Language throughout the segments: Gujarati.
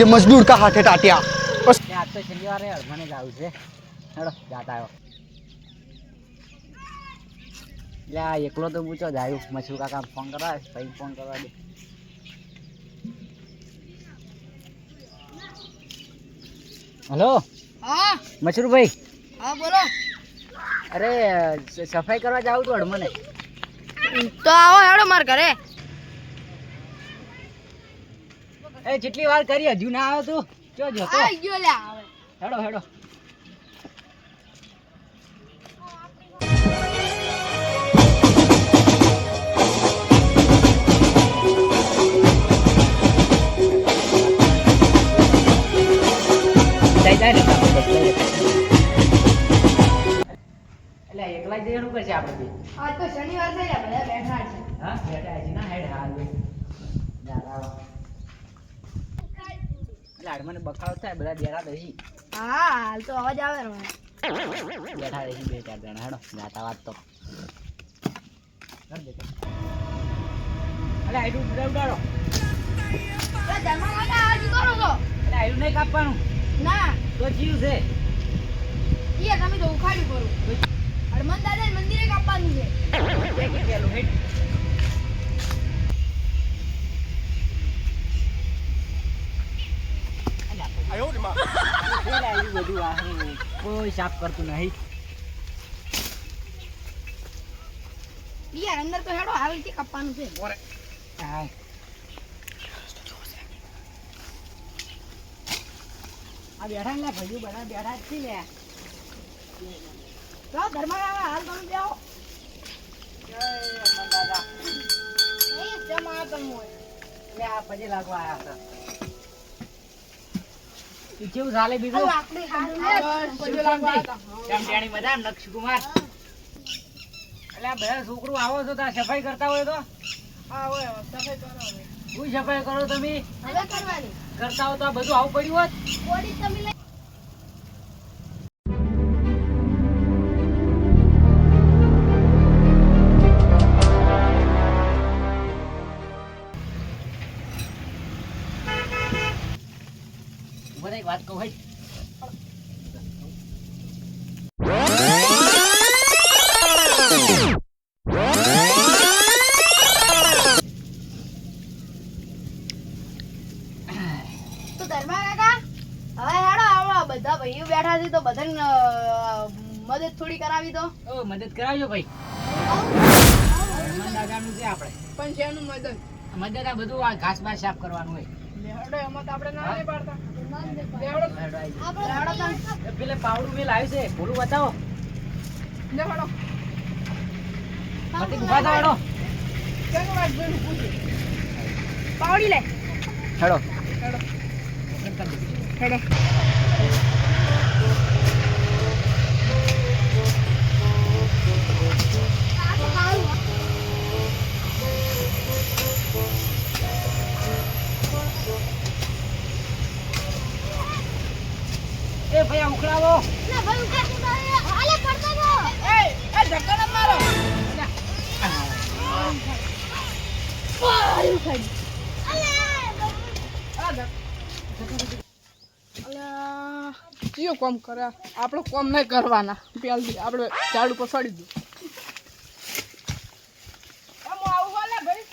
ये मजदूर का हाथ है टाटिया કે આજ તો શનિવારે અડમને જ આવું છે હેડો જાતા આવ્યો એટલે આ એકલો તો પૂછો જ આવ્યું મછુ કાકા ફોન કરવા પછી ફોન કરવા દે હલો હા મછરુભાઈ હા બોલો અરે સ- સફાઈ કરવા જાવું તો અડમને તો આવો હેડો માર ઘરે એ જેટલી વાર કરી હજુ ના આવ્યો તું. ચો જોતો આઈ ગયો લે આવે હેડો હેડો. એકલા જ જવાનું કરશે આપણે આજ તો શનિવાર છે બેઠા છે હા બેઠા છે ના હેડ હાલ બે એટલે હાડમાં બખાડો થાય બધા બેરા દહી હા હાલ તો અવાજ આવે ને બેઠા રહી બે ચાર જણા હેડો ગાતા વાત તો. અલે આયડું ઉડાડ કાકા આ કરો છો અલે આયડું નહીં કાપવાનું. ના. તો જીવ છે. ઈ તમે તો ઉખાડ્યું કરું હનુમાન દાદા મંદિરે કાપવાનું છે પેલા આયડું બધું આ કોઈ સાફ કરતું નહીં. યાર અંદર તો હેડો આવી રીતે કાપવાનું છે. હા. આ બેઠા ને ભાઈઓ બધા બેઠા જ છે લે તો ધર્મા હાલ તમે બેહો. જય હનુમાન દાદા. એ જમા તમે હોય. લે આ પછી લાગવા આવ્યા હતા. કેવું ચાલે બીજું? મજા નક્ષકુમાર એટલે આ બધા છોકરું આવો છો ત્યાં સફાઈ કરતા હોય તો? હા સફાઈ કરો સફાઈ તમે? કરતા હો તો બધું આવું પડ્યું હોત? તમે મદદ થોડી કરાવી દો. ઓ મદદ કરાવજો ભાઈ. હનુમાન દાદાનું છે આપણે. પણ શેનું મદદ મદદ. આ બધું આ ઘાસ બાસ સાફ કરવાનું હોય. હેડો એમાં તો આપણે ના પાડતા. હેડો. હેડો પેલે પાવડું મેલ આવ્યું છે. ભૂલું બતાવો. પતિ ઊભા થાવ હેડો. પાવડી લે. હેડો. હેડો. એમ કરી દો. હેડો એ ભાઈ આ ઉખડાવો કયો કોમ કરે? આપણો કોમ નહીં કરવાના. પહેલથી આપણે ઝાડુ દઉં વાલે ભાઈ.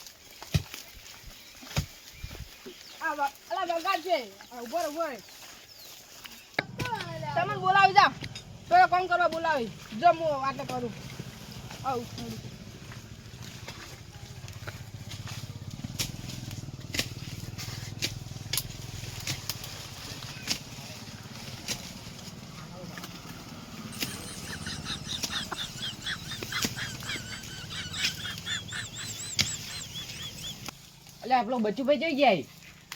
આ અલા વગા છે ઊભો. તમને બોલાવી જા તો કોણ કરવા બોલાવી. જો હું વાતે કરું. આવું એટલે આપણો બચુભાઈ ભાઈ જઈ ગયા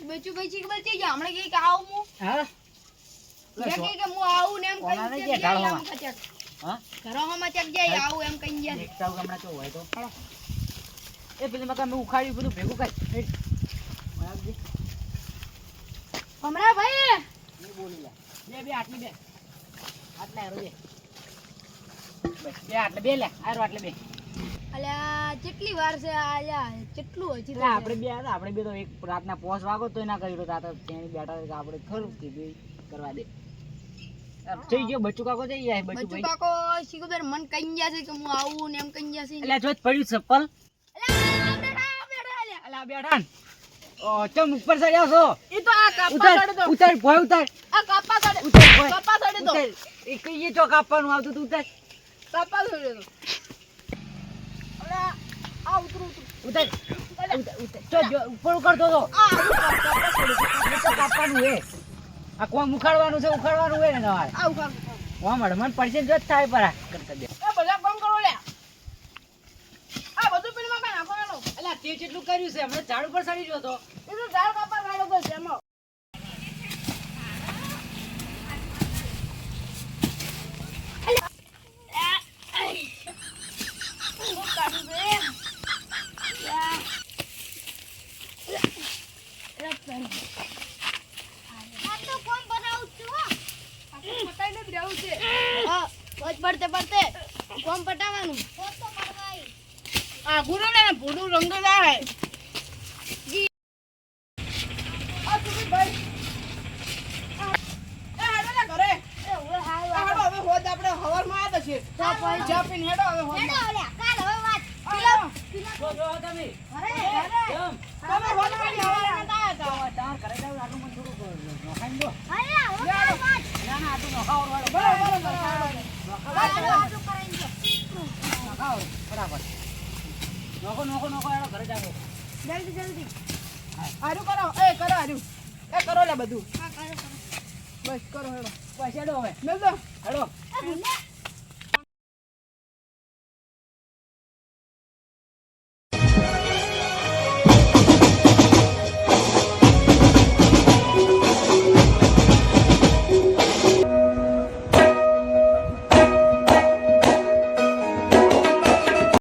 બચુભાઈ ભાઈ ચીક બચી ગયા? હમણાં કઈ કે આવું હું. હા? એ પેલી મકા મેં ઉખાડ્યું બધું ભેગું કર. હેડ. બરાબર છે? હમણાં ભાઈ? બોલી બે બે આટલી બે. આટલા હારો બે. બે આટલે બે લે. આરો આટલે બે. અલ્યા કેટલી વાર છે આ અલ્યા કેટલું હજી આપણે બે આપણે બે તો એક રાતના પોસ વાગો તોય ના કર્યું. તો આ ત્યાં બેઠા આપણે ખરું કીધું કરવા દે. થઈ ગયો બચ્ચું કાકો થઈ જાય બચ્ચું બચ્ચુ કાકો શીખબર મન કઈ ગયા છે કે હું આવું ને એમ કઈ ગયા છે? એટલે જોત પડ્યું ચપ્પલ. અલા બેઠા ઓ ચમ ઉપર ચડ્યા છો? ઈ તો આ કાપા ઉતાર તો. ઉતાર ભોય ઉતાર. આ કાપા સાડે ઉતાર ભોય. કાપા સાડે તો. ઉતાર. કઈ ચોક આપવાનું આવતું તું ઉતાર. કાપા સાડે તો. અલ્યા, આ ઉતરું ઉતરું. ઉતાર. ઉતાર ઉતાર. ચો ઉપર કરતો તો આ કાપા સાડે તો કાપવાનું હે આ કોમ ઉખાડવાનું છે? ઉખાડવાનું હોય ને તમારે? આ ઉખાડ કોમ મને પડશે જો જ થાય પરા. કરતા દે એ બધા કામ કરો લે આ બધું પેલું માં નાખો એનો. અલા તે જેટલું કર્યું છે? હમણાં ઝાડ ઉપર સડી ગયો તો એ તો ઝાડ કાપવા ગાડો છે એમાં પતાઈને જ રહેવું છે હા, પડતે પડતે કોમ પટાવાનું. આ ગુરુ ને ભૂરું રંગ લાવે આ સુમિત ભાઈ. હેડો ને ઘરે. હવે હોદ આપણે હવારમાં આવ્યા છીએ ચા પાઈ. ચા પીને હેડો હવે હોદમાં. આ જો જો તમે કેમ તમે હોદમાં ની હવારમાં આવ્યા હતા. તાર ઘરે જાવ આટલું મને થોડું નોખાઈ દો લે હેડો. ના ના આટલું નોખાવો વાળો બરાબર, બરાબર. નોખાવો બરાબર નોખો નોખો નોખો હેડો ઘરે જાવ જલ્દી જલ્દી. હારું કરો. એ કરો હારું. એ કરો લે બધું. બસ કરો હેડો. બસ હેડો હવે. મેલ દો હેડો